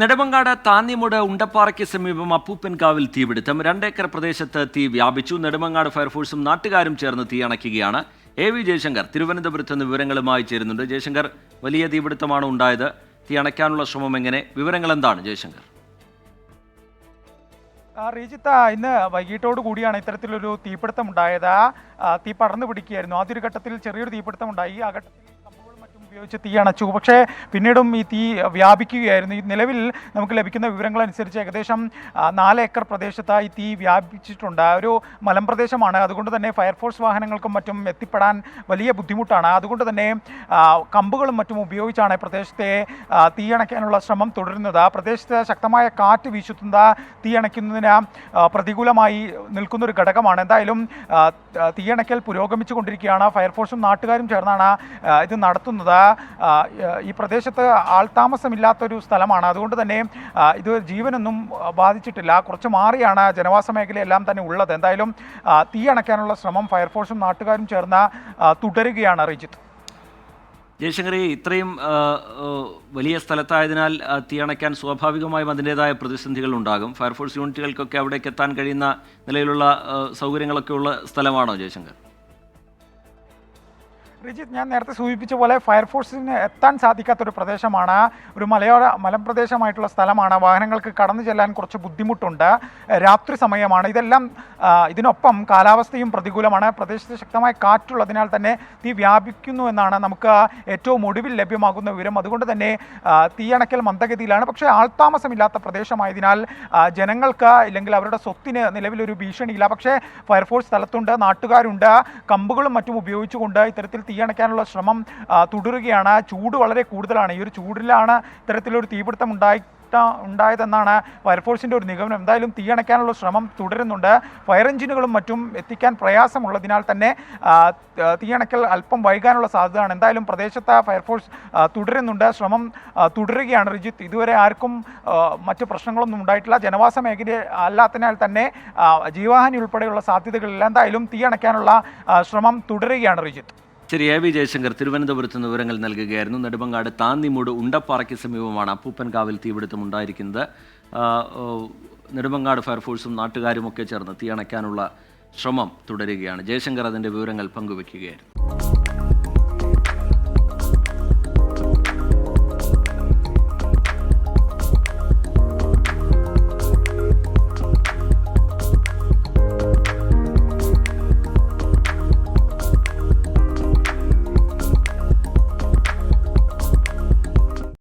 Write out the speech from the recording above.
നെടുമങ്ങാട് താന്നിമുട് ഉണ്ടപ്പാറയ്ക്ക് സമീപം അപ്പൂപ്പൻകാവിൽ തീപിടുത്തം. രണ്ടേക്കർ പ്രദേശത്ത് തീ വ്യാപിച്ചു. നെടുമങ്ങാട് ഫയർഫോഴ്സും നാട്ടുകാരും ചേർന്ന് തീ അണയ്ക്കുകയാണ്. എ വി ജയശങ്കർ തിരുവനന്തപുരത്ത് നിന്ന് വിവരങ്ങളുമായി ചേരുന്നുണ്ട്. ജയശങ്കർ വലിയ തീപിടുത്തമാണ് ഉണ്ടായത്. തീ അണയ്ക്കാനുള്ള ശ്രമം എങ്ങനെ? വിവരങ്ങൾ എന്താണ് ജയശങ്കർ റീജിത്ത ഇന്ന് വൈകിട്ടോട് കൂടിയാണ് ഇത്തരത്തിലൊരു തീപിടുത്തം ഉണ്ടായത്. തീ പടർന്നു പിടിക്കുകയായിരുന്നു. ആദ്യൊരു ഘട്ടത്തിൽ ചെറിയൊരു തീപിടുത്തം ഉണ്ടായി. ആ ഘട്ടത്തിൽ ഉപയോഗിച്ച് തീ അണച്ചു. പക്ഷേ പിന്നീടും ഈ തീ വ്യാപിക്കുകയായിരുന്നു. ഈ നിലവിൽ നമുക്ക് ലഭിക്കുന്ന വിവരങ്ങളനുസരിച്ച് ഏകദേശം നാല് ഏക്കർ പ്രദേശത്തായി തീ വ്യാപിച്ചിട്ടുണ്ട്. ഒരു മലമ്പ്രദേശമാണ്. അതുകൊണ്ട് തന്നെ ഫയർഫോഴ്സ് വാഹനങ്ങൾക്കും മറ്റും എത്തിപ്പെടാൻ വലിയ ബുദ്ധിമുട്ടാണ്. അതുകൊണ്ട് തന്നെ കമ്പുകളും മറ്റും ഉപയോഗിച്ചാണ് പ്രദേശത്തെ തീയണയ്ക്കാനുള്ള ശ്രമം തുടരുന്നത്. പ്രദേശത്ത് ശക്തമായ കാറ്റ് വീശുത്തുന്ന തീയണയ്ക്കുന്നതിന് പ്രതികൂലമായി നിൽക്കുന്നൊരു ഘടകമാണ്. എന്തായാലും തീയണയ്ക്കൽ പുരോഗമിച്ചുകൊണ്ടിരിക്കുകയാണ്. ഫയർഫോഴ്സും നാട്ടുകാരും ചേർന്നാണ് ഇത് നടത്തുന്നത്. ഈ പ്രദേശത്ത് ആൾതാമസമില്ലാത്തൊരു സ്ഥലമാണ്. അതുകൊണ്ട് തന്നെ ഇത് ജീവനൊന്നും ബാധിച്ചിട്ടില്ല. കുറച്ച് മാറിയാണ് ജനവാസ മേഖലയെല്ലാം തന്നെ ഉള്ളത്. എന്തായാലും തീ അണയ്ക്കാനുള്ള ശ്രമം ഫയർഫോഴ്സും നാട്ടുകാരും ചേർന്ന് തുടരുകയാണ് റിജിത്ത്. ജയശങ്കർ ഇത്രയും വലിയ സ്ഥലത്തായതിനാൽ ആ, തീ അണയ്ക്കാൻ സ്വാഭാവികമായും അതിന്റെതായ പ്രതിസന്ധികൾ ഉണ്ടാകും. ഫയർഫോഴ്സ് യൂണിറ്റുകൾക്കൊക്കെ അവിടേക്ക് എത്താൻ കഴിയുന്ന നിലയിലുള്ള സൗകര്യങ്ങളൊക്കെ ഉള്ള സ്ഥലമാണോ ജയശങ്കർ? റിജിത്ത് ഞാൻ നേരത്തെ സൂചിപ്പിച്ച പോലെ ഫയർഫോഴ്സിന് എത്താൻ സാധിക്കാത്തൊരു പ്രദേശമാണ്. ഒരു മലയോര മലമ്പ്രദേശമായിട്ടുള്ള സ്ഥലമാണ്. വാഹനങ്ങൾക്ക് കടന്നു ചെല്ലാൻ കുറച്ച് ബുദ്ധിമുട്ടുണ്ട്. രാത്രി സമയമാണ്. ഇതെല്ലാം ഇതിനൊപ്പം കാലാവസ്ഥയും പ്രതികൂലമാണ്. പ്രദേശത്ത് ശക്തമായ കാറ്റുള്ളതിനാൽ തന്നെ തീ വ്യാപിക്കുന്നു എന്നാണ് നമുക്ക് ഏറ്റവും ഒടുവിൽ ലഭ്യമാകുന്ന വിവരം. അതുകൊണ്ട് തന്നെ തീയണക്കൽ മന്ദഗതിയിലാണ്. പക്ഷേ ആൾത്താമസമില്ലാത്ത പ്രദേശമായതിനാൽ ജനങ്ങൾക്ക് ഇല്ലെങ്കിൽ അവരുടെ സ്വത്തിന് നിലവിലൊരു ഭീഷണിയില്ല. പക്ഷേ ഫയർഫോഴ്സ് സ്ഥലത്തുണ്ട് നാട്ടുകാരുണ്ട് കമ്പുകളും മറ്റും ഉപയോഗിച്ചുകൊണ്ട് ഇത്തരത്തിൽ തീയണയ്ക്കാനുള്ള ശ്രമം തുടരുകയാണ്. ചൂട് വളരെ കൂടുതലാണ്. ഈ ഒരു ചൂടിലാണ് ഇത്തരത്തിലൊരു തീപിടുത്തം ഉണ്ടായി ഉണ്ടായതെന്നാണ് ഫയർഫോഴ്സിന്റെ ഒരു നിഗമനം. എന്തായാലും തീയണയ്ക്കാനുള്ള ശ്രമം തുടരുന്നുണ്ട്. ഫയർ എഞ്ചിനുകളും മറ്റും എത്തിക്കാൻ പ്രയാസമുള്ളതിനാൽ തന്നെ തീയണയ്ക്കൽ അല്പം വൈകാനുള്ള സാധ്യതയാണ്. എന്തായാലും പ്രദേശത്ത് ഫയർഫോഴ്സ് തുടരുന്നുണ്ട്. ശ്രമം തുടരുകയാണ്. റിജിത്ത് ഇതുവരെ ആർക്കും മറ്റ് പ്രശ്നങ്ങളൊന്നും ഉണ്ടായിട്ടില്ല. ജനവാസ മേഖല അല്ലാത്തതിനാൽ തന്നെ ജീവഹാനി ഉൾപ്പെടെയുള്ള സാധ്യതകളില്ല. എന്തായാലും തീയണയ്ക്കാനുള്ള ശ്രമം തുടരുകയാണ് റിജിത്ത്. ശരി എ വി ജയശങ്കർ തിരുവനന്തപുരത്ത് നിന്ന് വിവരങ്ങൾ നൽകുകയായിരുന്നു. നെടുമങ്ങാട് താന്നിമൂട് ഉണ്ടപ്പാറയ്ക്ക് സമീപമാണ് അപ്പൂപ്പൻകാവിൽ തീപിടുത്തം ഉണ്ടായിരിക്കുന്നത്. നെടുമങ്ങാട് ഫയർഫോഴ്സും നാട്ടുകാരുമൊക്കെ ചേർന്ന് തീ അണയ്ക്കാനുള്ള ശ്രമം തുടരുകയാണ്. ജയശങ്കർ അതിന്റെ വിവരങ്ങൾ പങ്കുവയ്ക്കുകയായിരുന്നു